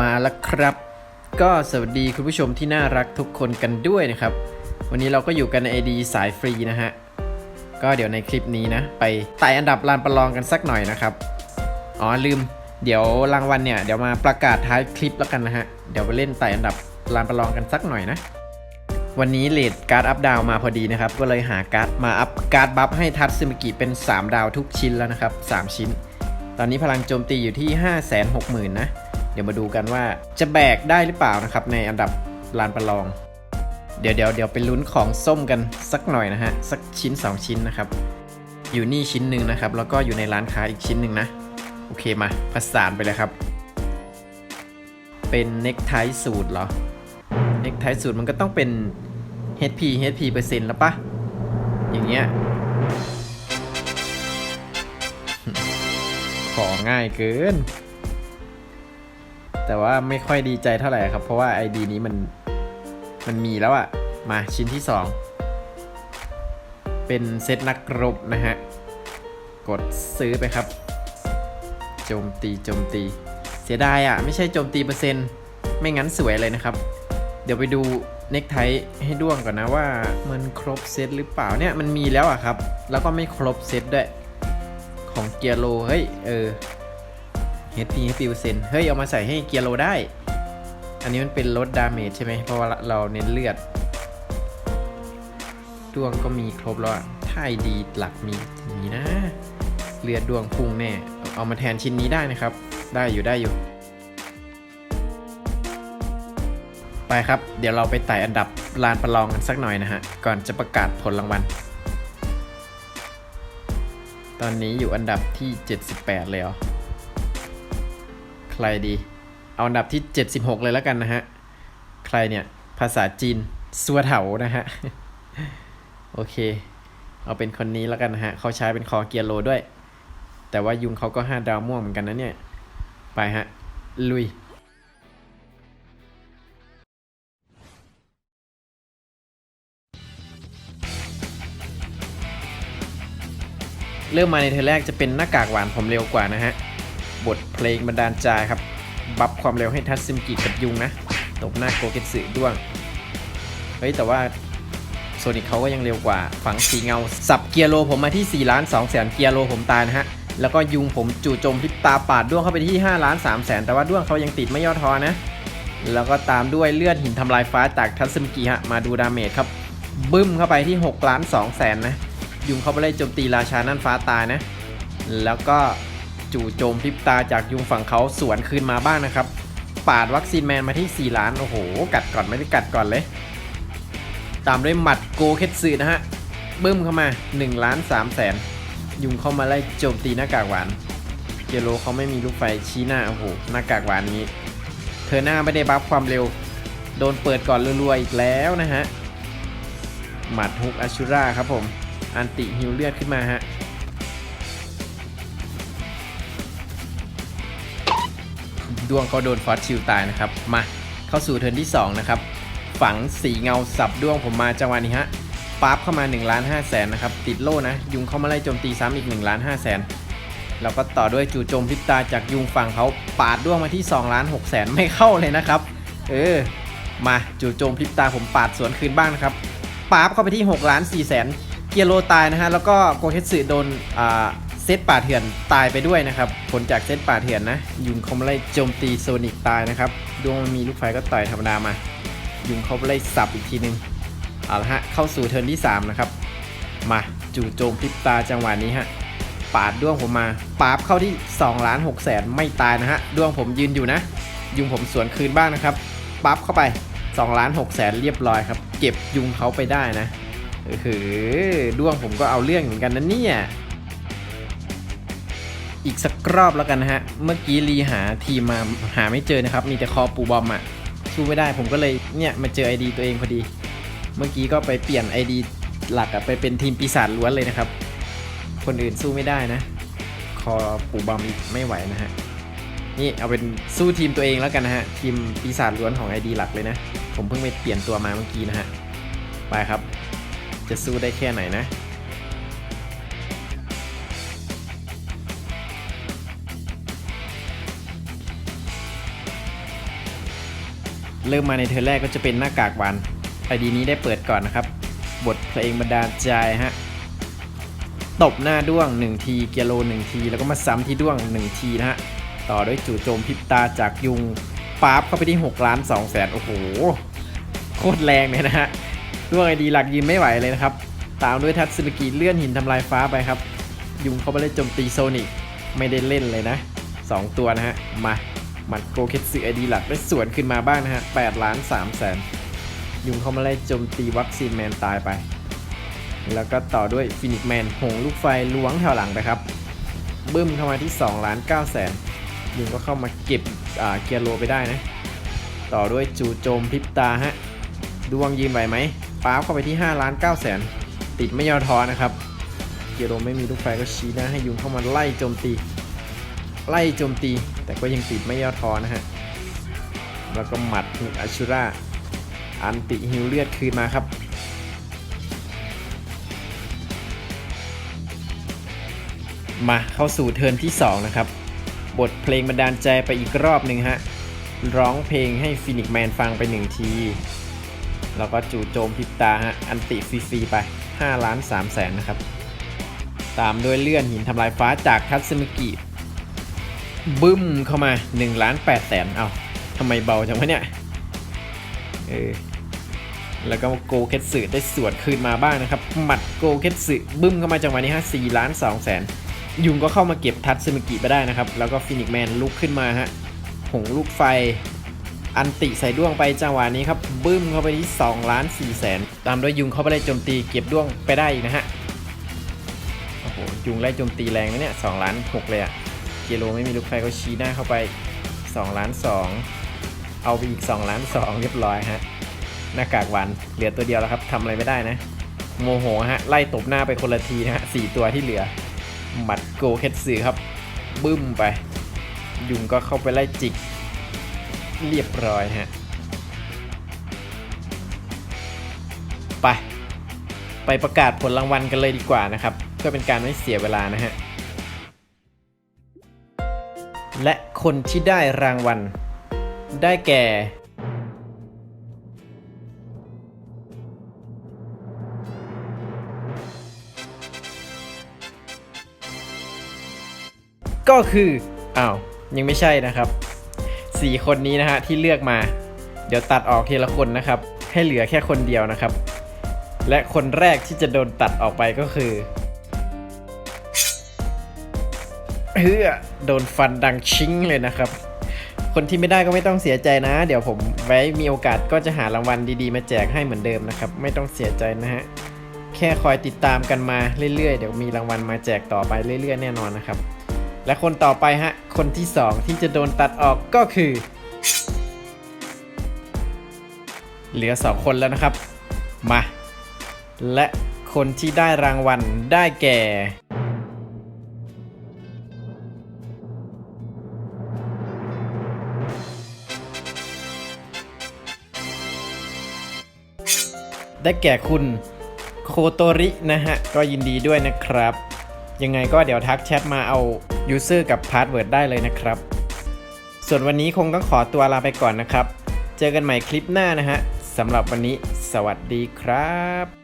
มาแล้วครับ ก็สวัสดีคุณผู้ชมที่น่ารักทุกคนกันด้วยนะครับ วันนี้เราก็อยู่กันใน ID สายฟรีนะฮะ ก็เดี๋ยวในคลิปนี้นะ ไปไต่อันดับลานประลองกันสักหน่อยนะครับ อ๋อลืม เดี๋ยวรางวัลเนี่ยเดี๋ยวมาประกาศท้ายคลิปแล้วกันนะฮะ เดี๋ยวไปเล่นไต่อันดับลานประลองกันสักหน่อยนะ วันนี้เลดการ์ดอัพดาวมาพอดีนะครับ ก็เลยหาการ์ดมาอัพการ์ดบัฟให้ทัตซึมิกิเป็น 3 ดาวทุกชิ้นแล้วนะครับ 3 ชิ้น ตอนนี้พลังโจมตีอยู่ที่ 5 6 0 0 0 0 นะ เดี๋ยวมาดูกันว่าจะแบกได้หรือเปล่านะครับ ในอันดับลานประลอง เดี๋ยวเดี๋ยวเดี๋ยวไปลุ้นของส้มกันสักหน่อยนะฮะ สักชิ้น 2 ชิ้นนะครับ อยู่นี่ชิ้นหนึ่งนะครับ แล้วก็อยู่ในร้านค้าอีกชิ้นหนึ่งนะ โอเคมาผสานไปเลยครับ เป็นเน็กไทสูตรเหรอเน็กไทสูตรมันก็ต้องเป็น HP HP เปอร์เซ็นต์แล้วปะอย่างเงี้ยของง่ายเกิน แต่ว่าไม่ค่อยดีใจเท่าไหร่ครับ เพราะว่า ID นี้มัน มันมีแล้วอะมาชิ้นที่ 2 เป็นเซตนักรบนะฮะ กดซื้อไปครับ โจมตีโจมตี เสียดายอะไม่ใช่โจมตีเปอร์เซ็นต์ ไม่งั้นสวยเลยนะครับ เดี๋ยวไปดู เน็กไทให้ด้วงก่อนนะว่ามันครบเซตหรือเปล่าเนี่ยมันมีแล้วอะครับ แล้วก็ไม่ครบเซตด้วย ของเกียร์โลเฮ้ยเออ HP HP เปอร์เซ็นต์เฮ้ยเอามาใส่ให้เกียร์โลได้ อันนี้มันเป็นลดดาเมจใช่ไหมเพราะว่าเราเน้นเลือดดวงก็มีครบแล้วอะถ้าไอดีหลักมีอย่างนี้นะ เลือดดวงพุ่งแน่ เอามาแทนชิ้นนี้ได้นะครับ ได้อยู่ได้อยู่ ไปครับ เดี๋ยวเราไปไต่อันดับลานประลองกันสักหน่อยนะฮะ ก่อนจะประกาศผลรางวัล ตอนนี้อยู่อันดับที่ 78 เลยเหรอ ใครดี เอาอันดับที่ 76 เลยแล้วกันนะฮะ ใครเนี่ย ภาษาจีนซัวเถานะฮะ โอเค เอาเป็นคนนี้แล้วกันนะฮะ เขาใช้เป็นคอเกียร์โลด้วย แต่ว่ายุงเขาก็5ดาวม่วงเหมือนกันนะเนี่ย ไปฮะ ลุย เริ่มมาในเทอแรกจะเป็นหน้ากากหวานผมเร็วกว่านะฮะ บทเพลงบันดาลใจครับ บัฟความเร็วให้ทัตซิมกิกับยุงนะ ตบหน้าโกเกตสึด้วง เฮ้ยแต่ว่าโซนิกเขาก็ยังเร็วกว่า ฝังสีเงา สับเกียร์โลผมมาที่ 4 ล้าน2แสนเกียร์โลผมตายนะฮะ แล้วก็ยุงผมจู่โจมพริบตาปาดด้วงเข้าไปที่5ล้าน3แสนแต่ว่าด้วงเขายังติดไม่ย่อท้อนะ แล้วก็ตามด้วยเลือดหินทำลายฟ้าจากทัตซึมกิฮะ มาดูดาเมจครับ บึ้มเข้าไปที่ 6 ล้าน2แสนนะ ยุงเขาไปไล่โจมตีราชานั่นฟ้าตายนะ แล้วก็จู่โจมพริบตาจากยุงฝั่งเขาสวนคืนมาบ้างนะครับ ปาดวัคซีนแมนมาที่ 4 ล้าน โอ้โห กัดก่อนไม่ได้กัดก่อนเลย ตามด้วยหมัดโกเคตสึนะฮะบึ้มเข้ามา1ล้าน3แสนยุงเข้ามาไล่โจมตีหน้ากากหวานเกโลเขาไม่มีลูกไฟชี้หน้าโอ้โหหน้ากากหวานนี้ เธอหน้าไม่ได้บัฟความเร็ว โดนเปิดก่อนรัวๆอีกแล้วนะฮะหมัดฮุกอาชูราครับผม อันติฮิวเลือดขึ้นมาฮะดวงเขาโดนฟอสชิลตายนะครับ มาเข้าสู่เทิร์นที่ 2 นะครับ ฝังสีเงาสับดวงผมมาจังหวะนี้ฮะปั๊บเข้ามา1ล้าน5แสนนะครับ ติดโล่นะ ยุงเข้ามาไล่โจมตีซ้ำอีก1ล้าน5แสนแล้วก็ต่อด้วยจู่โจมพริบตาจากยุงฝั่งเขาปาดด้วงมาที่2ล้าน6แสนไม่เข้าเลยนะครับ เออ มาจู่โจมพริบตาผมปาดสวนคืนบ้างนะครับปั๊บเข้าไปที่6ล้าน4แสน เกียโลตายนะฮะแล้วก็โกเทสึโดนอ่าเซตป่าเถื่อนตายไปด้วยนะครับ ผลจากเซตป่าเถื่อนนะ ยุงเขามาไล่โจมตีโซนิกตายนะครับ ดวงมันมีลูกไฟก็ต่อยธรรมดามา ยุงเขาไล่สับอีกทีนึง เอาละฮะ เข้าสู่เทิร์นที่ 3 นะครับ มาจู่โจมพิบตาจังหวะนี้ฮะ ปาดด้วงผมมา ปาบเข้าที่2ล้าน6แสนไม่ตายนะฮะ ด้วงผมยืนอยู่นะ ยุงผมสวนคืนบ้างนะครับ ปั๊บเข้าไป2ล้าน6แสนเรียบร้อยครับ เก็บยุงเขาไปได้นะ เออหือด้วงผมก็เอาเรื่องเหมือนกันนะเนี่ย อีกสักรอบแล้วกันนะฮะ เมื่อกี้รีหาทีมมาหาไม่เจอนะครับ มีแต่คอปูบอมอะสู้ไม่ได้ผมก็เลยเนี่ยมาเจอ ID ตัวเองพอดี เมื่อกี้ก็ไปเปลี่ยน ID หลักอะไปเป็นทีมปีศาจล้วนเลยนะครับ คนอื่นสู้ไม่ได้นะ คอปูบอมอีกไม่ไหวนะฮะ นี่เอาเป็นสู้ทีมตัวเองแล้วกันนะฮะ ทีมปีศาจล้วนของ ID หลักเลยนะ ผมเพิ่งไปเปลี่ยนตัวมาเมื่อกี้นะฮะ ไปครับ จะสู้ได้แค่ไหนนะเริ่มมาในเทอแรกก็จะเป็นหน้ากากวานไอดีนี้ได้เปิดก่อนนะครับ บทเพลงบรรดาใจฮะ ตบหน้าด้วง 1 ทีเกียโล 1 ที แล้วก็มาซ้ำที่ด้วง 1 ทีนะฮะ ต่อด้วยจู่โจมพิบตาจากยุง ป๊าบเข้าไปที่ 6 ล้าน2แสนโอ้โห โคตรแรงเลยนะฮะ ด้วงไอดีหลักยืนไม่ไหวเลยนะครับ ตามด้วยทัตสึมกิเลื่อนหินทำลายฟ้าไปครับ ยุงเข้าไปเล่นโจมตีโซนิกไม่ได้เล่นเลยนะ 2 ตัวนะฮะ มาหมัดโกเคสึไอดีหลักได้สวนขึ้นมาบ้างนะฮะ8ล้าน3แสนยุงเข้ามาไล่โจมตีวัคซีนแมนตายไป แล้วก็ต่อด้วยฟินิกแมนหงลูกไฟล้วงแถวหลังไปครับ บึ้มเข้ามาที่2ล้าน9แสนยุงก็เข้ามาเก็บเกียร์โลไปได้นะ ต่อด้วยจู่โจมพริบตาฮะ ดวงยืนไหวไหม ป้าบเข้าไปที่5ล้าน9แสนติดไม่ย่อท้อนะครับ เกียร์โลไม่มีลูกไฟก็ชี้หน้าให้ยุงเข้ามาไล่โจมตี ไล่โจมตี แต่ก็ยังติดไม่ย่อท้อนะฮะ แล้วก็หมัดหนึ่งอาชูราอันติฮิวเลือดคืนมาครับมาเข้าสู่เทิร์นที่ 2 นะครับ บทเพลงบันดาลใจไปอีกรอบหนึ่งฮะ ร้องเพลงให้ฟินิกแมนฟังไปหนึ่งที แล้วก็จู่โจมพิบตาฮะ อันติฟรีไป 5 ล้าน3แสนนะครับ ตามด้วยเลื่อนหินทำลายฟ้าจากทัตสึมิกิบึ้มเข้ามา1ล้าน8แสนเอาทำไมเบาจังวะเนี่ย เออ แล้วก็โกเคสึได้สวนคืนมาบ้างนะครับ หมัดโกเคสึบึ้มเข้ามาจังหวะนี้ฮะ4ล้าน2แสนยุงก็เข้ามาเก็บทัตสึมิกิไปได้นะครับ แล้วก็ฟินิกแมนลุกขึ้นมาฮะ หงลูกไฟ อันติใส่ด้วงไปจังหวะนี้ครับบึ้มเข้าไปที่2ล้าน4แสนตามด้วยยุงเข้าไปไล่โจมตีเก็บด้วงไปได้อีกนะฮะโอ้โหยุงไล่โจมตีแรงนะเนี่ย2ล้าน6เลยอะเกโลไม่มีลูกไฟก็ชี้หน้าเข้าไป2ล้าน2เอาไปอีก2ล้าน2เรียบร้อยฮะหน้ากากหวานเหลือตัวเดียวแล้วครับทำอะไรไม่ได้นะ โมโหฮะไล่ตบหน้าไปคนละทีนะฮะสี่ตัวที่เหลือหมัดโกเคตสึครับบึ้มไป ยุงก็เข้าไปไล่จิก เรียบร้อยฮะ ไป ไปประกาศผลรางวัลกันเลยดีกว่านะครับ เพื่อเป็นการไม่เสียเวลานะฮะ และคนที่ได้รางวัล ได้แก่ ก็คือ อ้าว ยังไม่ใช่นะครับ 4 คนนี้นะฮะที่เลือกมา เดี๋ยวตัดออกทีละคนนะครับ ให้เหลือแค่คนเดียวนะครับ และคนแรกที่จะโดนตัดออกไปก็คือเฮือโดนฟันดังชิงเลยนะครับ คนที่ไม่ได้ก็ไม่ต้องเสียใจนะ เดี๋ยวผมไว้มีโอกาสก็จะหารางวัลดีๆ มาแจกให้เหมือนเดิมนะครับ ไม่ต้องเสียใจนะฮะ แค่คอยติดตามกันมาเรื่อยๆ เดี๋ยวมีรางวัลมาแจกต่อไปเรื่อยๆ แน่นอนนะครับ และคนต่อไปฮะ คนที่ 2 ที่จะโดนตัดออกก็คือ เหลือ 2 คนแล้วนะครับ มา และคนที่ได้รางวัลได้แก่ ได้แก่คุณโคโตรินะฮะ ก็ยินดีด้วยนะครับ ยังไงก็เดี๋ยวทักแชทมาเอา user กับ password ได้เลยนะครับ ส่วนวันนี้คงต้องขอตัวลาไปก่อนนะครับ เจอกันใหม่คลิปหน้านะฮะสำหรับวันนี้ สวัสดีครับ